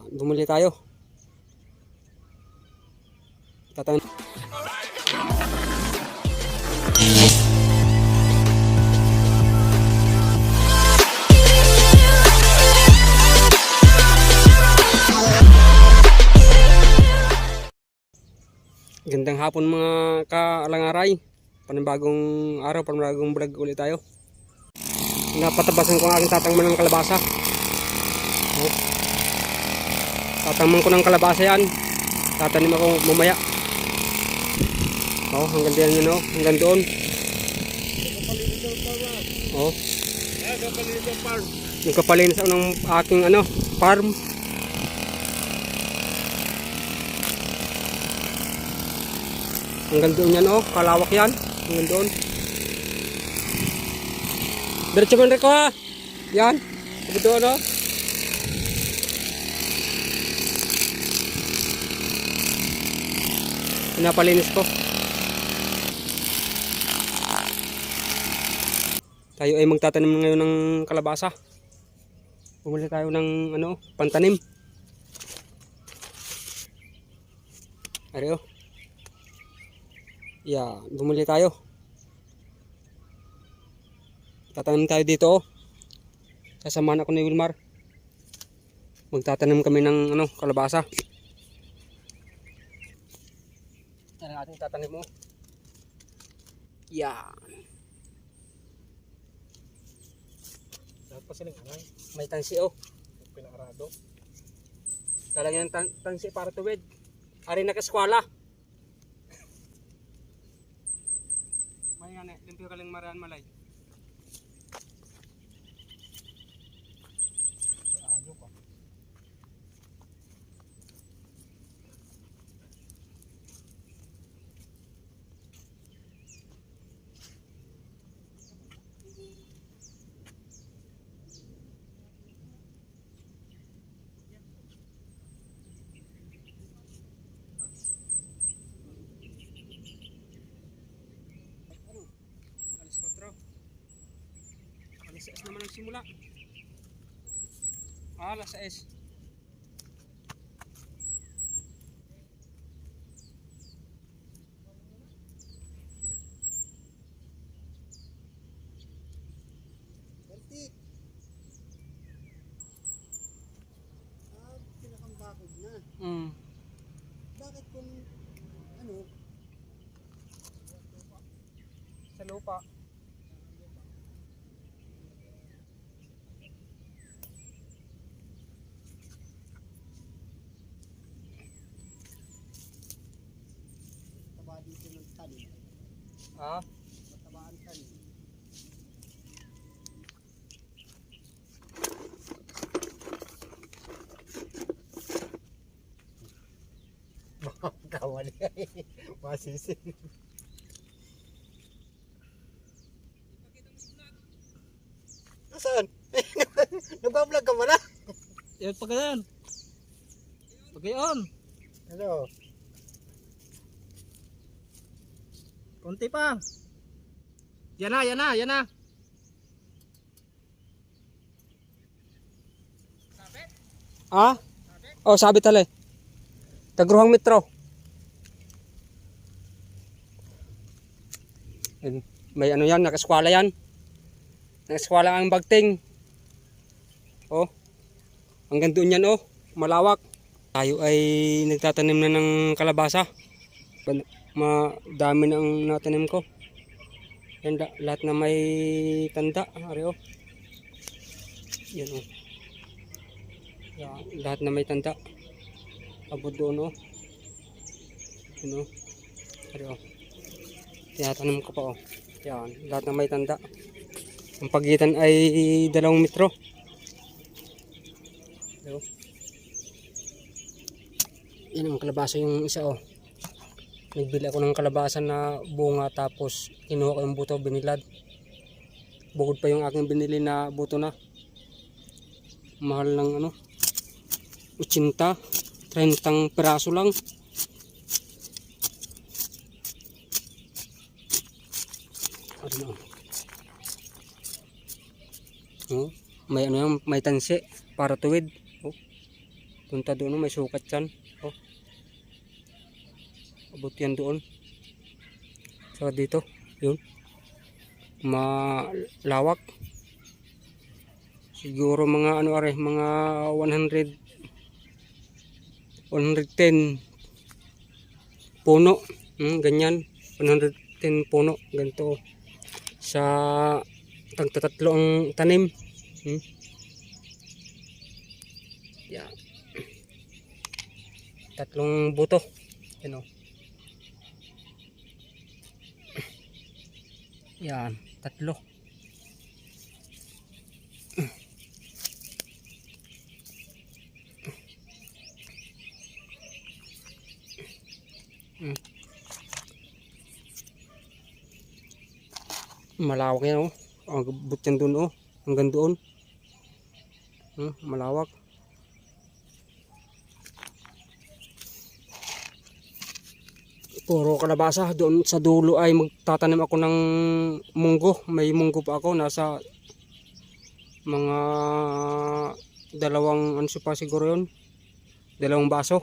Yeah, bumili tayo. Tatang Gandang hapon mga kaalangaray. Panibagong araw, panibagong vlog ulit tayo. Napatabasan ko ang aking tatangman ng kalabasa. Oh. Tatangman ko ng kalabasa yan. Tatanim ako mamaya. Oh, hanggang diyan yun oh. Hanggang doon. Oh. Nagkapalinis ako ng aking ano, farm. Hanggang doon yan oh, kalawak yan. Hanggang doon. Diretso rin ko ha. Yan. Hanggang doon oh. Pinapalinis ko. Tayo ay magtatanim ngayon ng kalabasa. Bumili tayo ng ano, pantanim. Ari oh. Yeah, bumili tayo. Tatanim tayo dito oh. Sasamahan ako ni Wilmar. Magtatanim kami ng ano, kalabasa. Yan ang ating tatanim mo. Yan. Dapat pa silang anay, May tansi oh. pinaarado. Lalagyan ng tan- tansi para tuwid. Ari na kaskwala. May nga limpyo ka lang maran malay. Alas 6 naman ang simula. Alas 6. Baltik. Ah, pinakambakod na. Mm. Bakit kung ano, Sa lupa. Taba dito ng tanim? Ah, Mataba ang tanim. Kawali ay masisin. Nasaan? Nagbablog ka wala? Yan pa ganyan. Pagayon. Ano? Konti pa. Yan na, yan na, yan na. ah? Oh, sabi tala. Tagruhang metro. May ano yan, nakaskwala yan. Nakaskwala ang bagting. Oh. Hanggang doon yan oh, malawak. Tayo ay nagtatanim na ng kalabasa. Madami na ang natanim ko. Yan, da- lahat na may tanda. Ari oh. Yan oh. Yan, lahat na may tanda. Abot doon oh. Yan oh. Ari oh. Tinatanim ko pa oh. Yan, lahat na may tanda. Ang pagitan ay dalawang metro. Oh. Yan ang kalabasa yung isa oh. Nagbili ako ng kalabasa na bunga tapos kinuha ko yung buto binilad. Bukod pa yung aking binili na buto na. Mahal ng ano. 80, 30 piraso lang. Ano. Oh, may ano yan, may tansi para tuwid. Oh. Punta doon, oh, may sukat dyan. Oh. Abot yan doon. Saka dito, yun. Malawak. Siguro mga ano are, mga 100 110 puno. Hmm, ganyan. 110 puno. Ganito. Sa tagtatatlo tanim. Hmm. Yan. Tatlong buto. Yan o. Yan. Tatlo. Malawak yan oh. Ang abot yan doon oh. Hanggang doon. Hmm, malawak. Puro kalabasa. Doon sa dulo ay magtatanim ako ng munggo. May munggo pa ako. Nasa mga dalawang ano pa siguro yun. Dalawang baso.